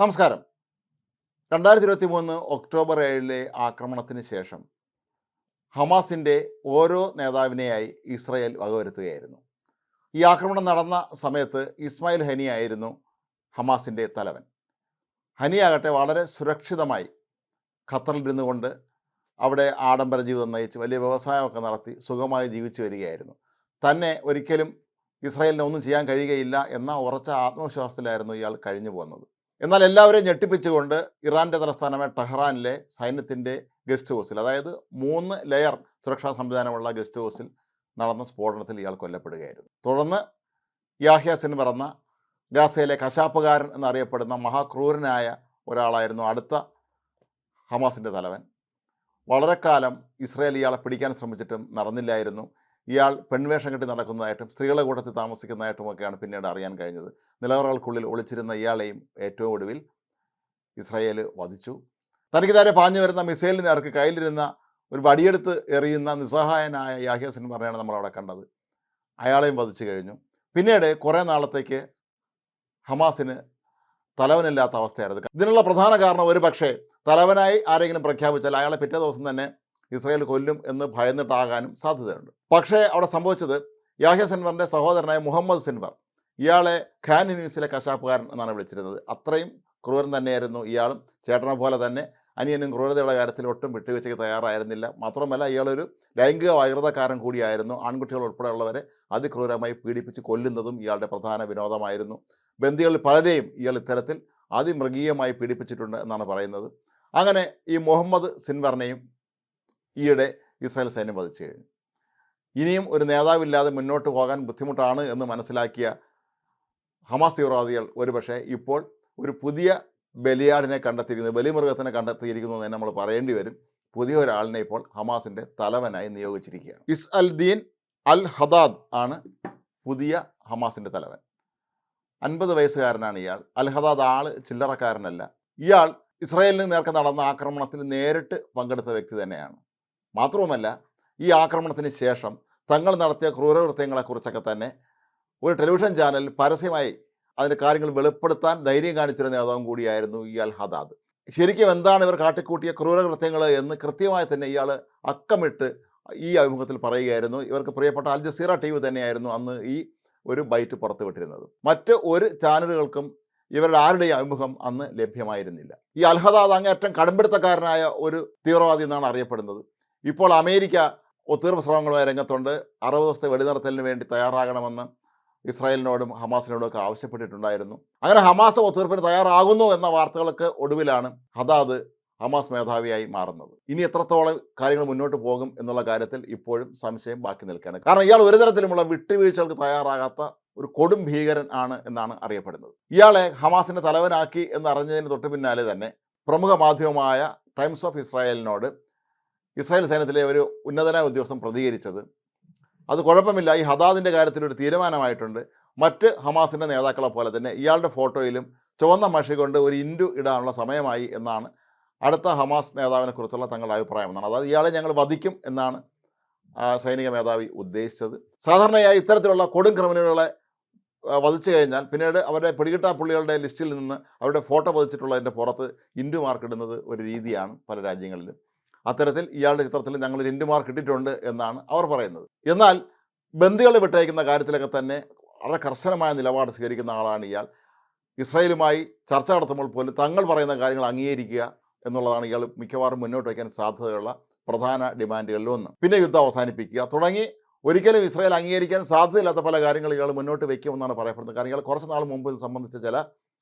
നമസ്കാരം. രണ്ടായിരത്തി ഇരുപത്തി മൂന്ന് ഒക്ടോബർ ഏഴിലെ ആക്രമണത്തിന് ശേഷം ഹമാസിന്റെ ഓരോ നേതാവിനെയായി ഇസ്രയേൽ വകവരുത്തുകയായിരുന്നു. ഈ ആക്രമണം നടന്ന സമയത്ത് ഇസ്മായിൽ ഹനി ആയിരുന്നു ഹമാസിന്റെ തലവൻ. ഹനിയാകട്ടെ വളരെ സുരക്ഷിതമായി ഖത്തറിലിരുന്നു ഇരുന്നുകൊണ്ട് അവിടെ ആഡംബര ജീവിതം നയിച്ച് വലിയ വ്യവസായമൊക്കെ നടത്തി സുഖമായി ജീവിച്ചു വരികയായിരുന്നു. തന്നെ ഒരിക്കലും ഇസ്രായേലിന് ഒന്നും ചെയ്യാൻ കഴിയുകയില്ല എന്ന ഉറച്ച ആത്മവിശ്വാസത്തിലായിരുന്നു ഇയാൾ കഴിഞ്ഞു പോകുന്നത് എന്നാൽ എല്ലാവരെയും ഞെട്ടിപ്പിച്ചുകൊണ്ട് ഇറാന്റെ തലസ്ഥാനമായ ടെഹ്റാനിലെ സൈന്യത്തിന്റെ ഗസ്റ്റ് ഹൗസിൽ അതായത് മൂന്ന് ലെയർ സുരക്ഷാ സംവിധാനമുള്ള ഗസ്റ്റ് ഹൗസിൽ നടന്ന സ്ഫോടനത്തിൽ ഇയാൾ കൊല്ലപ്പെടുകയായിരുന്നു. തുടർന്ന് യാഹ്യ സിൻ പറഞ്ഞ ഗാസയിലെ കശാപ്പുകാരൻ എന്നറിയപ്പെടുന്ന മഹാക്രൂരനായ ഒരാളായിരുന്നു അടുത്ത ഹമാസിന്റെ തലവൻ. വളരെക്കാലം ഇസ്രായേൽ ഇയാളെ പിടിക്കാൻ ശ്രമിച്ചിട്ടും നടന്നില്ലായിരുന്നു. ഇയാൾ പെൺവേഷം കെട്ടി നടക്കുന്നതായിട്ടും സ്ത്രീകളെ കൂട്ടത്തിൽ താമസിക്കുന്നതായിട്ടുമൊക്കെയാണ് പിന്നീട് അറിയാൻ കഴിഞ്ഞത്. നിലവറകൾക്കുള്ളിൽ ഒളിച്ചിരുന്ന ഇയാളെയും ഏറ്റവും ഒടുവിൽ ഇസ്രായേൽ വധിച്ചു. തനിക്ക് നേരെ പാഞ്ഞു വരുന്ന മിസൈലിന് നേർക്ക് കയ്യിലിരുന്ന ഒരു വടിയെടുത്ത് എറിയുന്ന നിസ്സഹായനായ യാഹ്യസിൻ പറഞ്ഞാണ് നമ്മളവിടെ കണ്ടത്. അയാളെയും വധിച്ചു കഴിഞ്ഞു. പിന്നീട് കുറേ നാളത്തേക്ക് ഹമാസിന് തലവനില്ലാത്ത അവസ്ഥയായിരുന്നു. ഇതിനുള്ള പ്രധാന കാരണം ഒരു പക്ഷേ തലവനായി ആരെങ്കിലും പ്രഖ്യാപിച്ചാൽ അയാളെ പിറ്റേ ദിവസം തന്നെ ഇസ്രായേൽ കൊല്ലും എന്ന് ഭയന്നിട്ടാകാനും സാധ്യതയുണ്ട്. പക്ഷേ അവിടെ സംഭവിച്ചത് യാഹ്യ സെൻവറിന്റെ സഹോദരനായ മുഹമ്മദ് സെൻവർ. ഇയാളെ ഖാൻ യൂണിവേഴ്സിലെ കശാപ്പുകാരൻ എന്നാണ് വിളിച്ചിരുന്നത്. അത്രയും ക്രൂരൻ തന്നെയായിരുന്നു ഇയാളും. ചേട്ടനെ പോലെ തന്നെ അനിയനും ക്രൂരതയുടെ കാര്യത്തിൽ ഒട്ടും വിട്ടുവീഴ്ചയ്ക്ക് തയ്യാറായിരുന്നില്ല. മാത്രമല്ല ഇയാളൊരു ലൈംഗിക വൈകൃതക്കാരൻ കൂടിയായിരുന്നു. ആൺകുട്ടികൾ ഉൾപ്പെടെയുള്ളവരെ അതിക്രൂരമായി പീഡിപ്പിച്ച് കൊല്ലുന്നതും ഇയാളുടെ പ്രധാന വിനോദമായിരുന്നു. ബന്ദികളിൽ പലരെയും ഇയാൾ ഇത്തരത്തിൽ അതിമൃഗീയമായി പീഡിപ്പിച്ചിട്ടുണ്ട് എന്നാണ് പറയുന്നത്. അങ്ങനെ ഈ മുഹമ്മദ് സിൻവറിനെയും ഈയിടെ ഇസ്രായേൽ സൈന്യം വധിച്ചു കഴിഞ്ഞു ഇനിയും ഒരു നേതാവില്ലാതെ മുന്നോട്ട് പോകാൻ ബുദ്ധിമുട്ടാണ് എന്ന് മനസ്സിലാക്കിയ ഹമാസ് തീവ്രവാദികൾ ഒരുപക്ഷെ ഇപ്പോൾ ഒരു പുതിയ ബലിയാടിനെ കണ്ടെത്തിയിരിക്കുന്നു ബലിമൃഗത്തിനെ കണ്ടെത്തിയിരിക്കുന്നു എന്ന് നമ്മൾ പറയേണ്ടി വരും. പുതിയ ഒരാളിനെ ഇപ്പോൾ ഹമാസിന്റെ തലവനായി നിയോഗിച്ചിരിക്കുകയാണ്. Is Al Deen Al Hadad ആണ് പുതിയ ഹമാസിന്റെ തലവൻ. അൻപത് വയസ്സുകാരനാണ് ഇയാൾ. അൽ ഹദാദ് ആൾ ചില്ലറക്കാരനല്ല. ഇയാൾ ഇസ്രായേലിന് നേർക്ക് നടന്ന ആക്രമണത്തിൽ നേരിട്ട് പങ്കെടുത്ത വ്യക്തി തന്നെയാണ്. മാത്രവുമല്ല ഈ ആക്രമണത്തിന് ശേഷം തങ്ങൾ നടത്തിയ ക്രൂരകൃത്യങ്ങളെക്കുറിച്ചൊക്കെ തന്നെ ഒരു ടെലിവിഷൻ ചാനൽ പരസ്യമായി അതിന്റെ കാര്യങ്ങൾ വെളിപ്പെടുത്താൻ ധൈര്യം കാണിച്ചിരുന്ന നേതാവും കൂടിയായിരുന്നു അൽ ഹദാദ്. ശരിക്കും എന്താണ് ഇവർ കാട്ടിക്കൂട്ടിയ ക്രൂരകൃത്യങ്ങൾ എന്ന് കൃത്യമായി തന്നെ ഇയാൾ അക്കമിട്ട് ഈ അഭിമുഖത്തിൽ പറയുകയായിരുന്നു. ഇവർക്ക് പ്രിയപ്പെട്ട അൽ ജസീറ ടി വി തന്നെയായിരുന്നു അന്ന് ഈ ഒരു ബൈറ്റ് പുറത്തുവിട്ടിരുന്നത്. മറ്റ് ഒരു ചാനലുകൾക്കും ഇവരുടെ ആരുടെയും അഭിമുഖം അന്ന് ലഭ്യമായിരുന്നില്ല. ഈ അൽഹദാദ് അങ്ങേറ്റം കടുംപിടുത്തക്കാരനായ ഒരു തീവ്രവാദി എന്നാണ് അറിയപ്പെടുന്നത്. ഇപ്പോൾ അമേരിക്ക ഒത്തീർപ്പ് ശ്രമങ്ങളുമായി രംഗത്തുണ്ട്. അറുപത് ദിവസത്തെ വെടിനിർത്തലിന് വേണ്ടി തയ്യാറാകണമെന്ന് ഇസ്രായേലിനോടും ഹമാസിനോടും ഒക്കെ ആവശ്യപ്പെട്ടിട്ടുണ്ടായിരുന്നു. അങ്ങനെ ഹമാസ് ഒത്തീർപ്പിന് തയ്യാറാകുന്നു എന്ന വാർത്തകൾക്ക് ഒടുവിലാണ് ഹദാദ് ഹമാസ് മേധാവിയായി മാറുന്നത്. ഇനി എത്രത്തോളം കാര്യങ്ങൾ മുന്നോട്ട് പോകും എന്നുള്ള കാര്യത്തിൽ ഇപ്പോഴും സംശയം ബാക്കി നിൽക്കുകയാണ്. കാരണം ഇയാൾ ഒരു തരത്തിലുമുള്ള വിട്ടുവീഴ്ചകൾക്ക് തയ്യാറാകാത്ത ഒരു കൊടും ഭീകരൻ ആണ് എന്നാണ് അറിയപ്പെടുന്നത്. ഇയാളെ ഹമാസിന്റെ തലവനാക്കി എന്നറിഞ്ഞതിന് തൊട്ട് പിന്നാലെ തന്നെ പ്രമുഖ മാധ്യമമായ ടൈംസ് ഓഫ് ഇസ്രായേലിനോട് ഇസ്രായേൽ സൈന്യത്തിലെ ഒരു ഉന്നതനായ ഉദ്യോഗസ്ഥൻ പ്രതികരിച്ചത്. അത് കുഴപ്പമില്ല. ഈ ഹദാദിന്റെ കാര്യത്തിൽ ഒരു തീരുമാനമായിട്ടുണ്ട്. മറ്റ് ഹമാസിന്റെ നേതാക്കളെ പോലെ തന്നെ ഇയാളുടെ ഫോട്ടോയിലും ചുവന്ന മഷി കൊണ്ട് ഒരു ഇൻഡു ഇടാനുള്ള സമയമായി എന്നാണ് അടുത്ത ഹമാസ് നേതാവിനെ കുറിച്ചുള്ള തങ്ങളുടെ അഭിപ്രായം എന്നാണ്. അതായത് ഇയാളെ ഞങ്ങൾ വധിക്കും എന്നാണ് സൈനിക മേധാവി ഉദ്ദേശിച്ചത്. സാധാരണയായി ഇത്തരത്തിലുള്ള കൊടും ക്രിമിനലുകളെ വധിച്ചു കഴിഞ്ഞാൽ പിന്നീട് അവരുടെ പിടികിട്ടാ പുള്ളികളുടെ ലിസ്റ്റിൽ നിന്ന് അവരുടെ ഫോട്ടോ വധിച്ചിട്ടുള്ളതിന്റെ പുറത്ത് ഇൻഡു മാർക്കിടുന്നത് ഒരു രീതിയാണ് പല രാജ്യങ്ങളിലും. അത്തരത്തിൽ ഇയാളുടെ ചിത്രത്തിൽ ഞങ്ങൾ രണ്ട് മാർക്ക് ഇട്ടിട്ടുണ്ട് എന്നാണ് അവർ പറയുന്നത്. എന്നാൽ ബന്ദികളെ വിട്ടയക്കുന്ന കാര്യത്തിലൊക്കെ തന്നെ വളരെ കർശനമായ നിലപാട് സ്വീകരിക്കുന്ന ആളാണ് ഇയാൾ. ഇസ്രായേലുമായി ചർച്ച നടത്തുമ്പോൾ പോലും തങ്ങൾ പറയുന്ന കാര്യങ്ങൾ അംഗീകരിക്കുക എന്നുള്ളതാണ് ഇയാൾ മിക്കവാറും മുന്നോട്ട് വയ്ക്കാൻ സാധ്യതയുള്ള പ്രധാന ഡിമാൻഡുകളിലൊന്ന് പിന്നെ യുദ്ധം അവസാനിപ്പിക്കുക. തുടങ്ങി ഒരിക്കലും ഇസ്രായേൽ അംഗീകരിക്കാൻ സാധ്യതയില്ലാത്ത പല കാര്യങ്ങൾ ഇയാൾ മുന്നോട്ട് വയ്ക്കുമെന്നാണ് പറയപ്പെടുന്നത്. കാരണം ഇയാൾ കുറച്ച് നാൾ മുമ്പ് ഇത് സംബന്ധിച്ച ചില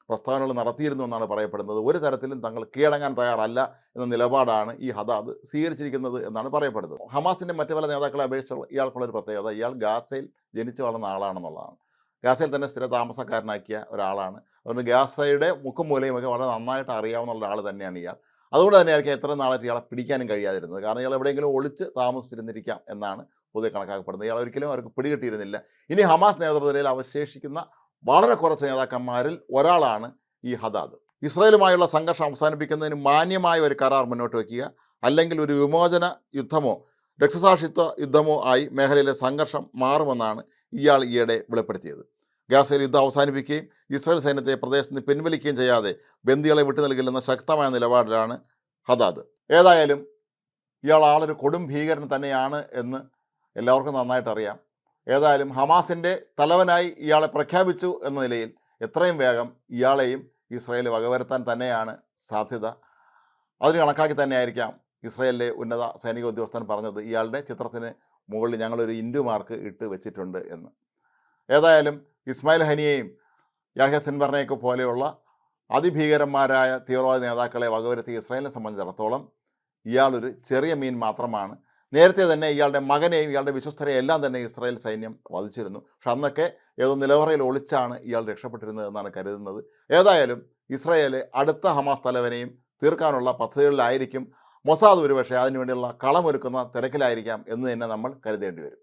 പ്രസ്താവനകൾ നടത്തിയിരുന്നു എന്നാണ് പറയപ്പെടുന്നത്. ഒരു തരത്തിലും തങ്ങൾ കീഴടങ്ങാൻ തയ്യാറല്ല എന്ന നിലപാടാണ് ഈ ഹദാദ് സ്വീകരിച്ചിരിക്കുന്നത് എന്നാണ് പറയപ്പെടുന്നത്. ഹമാസിന്റെ മറ്റു പല നേതാക്കളെ അപേക്ഷിച്ചുള്ള ഇയാൾക്കുള്ളൊരു പ്രത്യേകത ഇയാൾ ഗാസയിൽ ജനിച്ചു വളർന്ന ആളാണെന്നുള്ളതാണ്. ഗാസയിൽ തന്നെ സ്ഥിര താമസക്കാരനാക്കിയ ഒരാളാണ്. അതുകൊണ്ട് ഗാസയുടെ മുക്കും മൂലയും ഒക്കെ വളരെ നന്നായിട്ട് അറിയാവുന്ന ഒരാൾ തന്നെയാണ് ഇയാൾ. അതുകൊണ്ട് തന്നെയായിരിക്കും എത്ര നാളായിട്ട് ഇയാളെ പിടിക്കാനും കഴിയാതിരുന്നത്. കാരണം ഇയാൾ എവിടെയെങ്കിലും ഒളിച്ച് താമസിച്ചിരുന്നിരിക്കാം എന്നാണ് പൊതുവെ കണക്കാക്കപ്പെടുന്നത്. ഇയാൾ ഒരിക്കലും അവർക്ക് പിടികിട്ടിയിരുന്നില്ല. ഇനി ഹമാസ് നേതൃത്വത്തിൽ അവശേഷിക്കുന്ന വളരെ കുറച്ച് നേതാക്കന്മാരിൽ ഒരാളാണ് ഈ ഹദാദ്. ഇസ്രായേലുമായുള്ള സംഘർഷം അവസാനിപ്പിക്കുന്നതിന് മാന്യമായ ഒരു കരാർ മുന്നോട്ട് വയ്ക്കുക അല്ലെങ്കിൽ ഒരു വിമോചന യുദ്ധമോ രക്തസാക്ഷിത്വ യുദ്ധമോ ആയി മേഖലയിലെ സംഘർഷം മാറുമെന്നാണ് ഇയാൾ ഈയിടെ വെളിപ്പെടുത്തിയത്. ഗാസയിൽ യുദ്ധം അവസാനിപ്പിക്കുകയും ഇസ്രായേൽ സൈന്യത്തെ പ്രദേശത്ത് നിന്ന് പിൻവലിക്കുകയും ചെയ്യാതെ ബന്ദികളെ വിട്ടു നൽകില്ലെന്ന ശക്തമായ നിലപാടിലാണ് ഹദാദ്. ഏതായാലും ഇയാൾ ആളൊരു കൊടും ഭീകരൻ തന്നെയാണ് എന്ന് എല്ലാവർക്കും നന്നായിട്ട് അറിയാം ഏതായാലും ഹമാസിന്റെ തലവനായി ഇയാളെ പ്രഖ്യാപിച്ചു എന്ന നിലയിൽ എത്രയും വേഗം ഇയാളെയും ഇസ്രയേൽ വകവരുത്താൻ തന്നെയാണ് സാധ്യത. അതിന് കണക്കാക്കി തന്നെയായിരിക്കാം ഇസ്രയേലിലെ ഉന്നത സൈനിക ഉദ്യോഗസ്ഥൻ പറഞ്ഞത് ഇയാളുടെ ചിത്രത്തിന് മുകളിൽ ഞങ്ങളൊരു ഇൻഡു മാർക്ക് ഇട്ട് വെച്ചിട്ടുണ്ട് എന്ന്. ഏതായാലും ഇസ്മായിൽ ഹനിയെയും യാഹ്യ സിൻവർണയൊക്കെ പോലെയുള്ള അതിഭീകരന്മാരായ തീവ്രവാദ നേതാക്കളെ വകവരുത്തിയ ഇസ്രായേലിനെ സംബന്ധിച്ചിടത്തോളം ഇയാളൊരു ചെറിയ മീൻ മാത്രമാണ് നേരത്തെ തന്നെ ഇയാളുടെ മകനെയും ഇയാളുടെ വിശ്വസ്തരെയും എല്ലാം തന്നെ ഇസ്രായേൽ സൈന്യം വധിച്ചിരുന്നു. പക്ഷെ അന്നൊക്കെ ഏതോ നിലവറയിൽ ഒളിച്ചാണ് ഇയാൾ രക്ഷപ്പെട്ടിരുന്നത് എന്നാണ് കരുതുന്നത്. ഏതായാലും ഇസ്രായേൽ അടുത്ത ഹമാസ് തലവനെയും തീർക്കാനുള്ള പദ്ധതികളിലായിരിക്കും മൊസാദ് ഒരുപക്ഷെ അതിനുവേണ്ടിയുള്ള കളമൊരുക്കുന്ന തിരക്കിലായിരിക്കാം എന്ന് തന്നെ നമ്മൾ കരുതേണ്ടി വരും.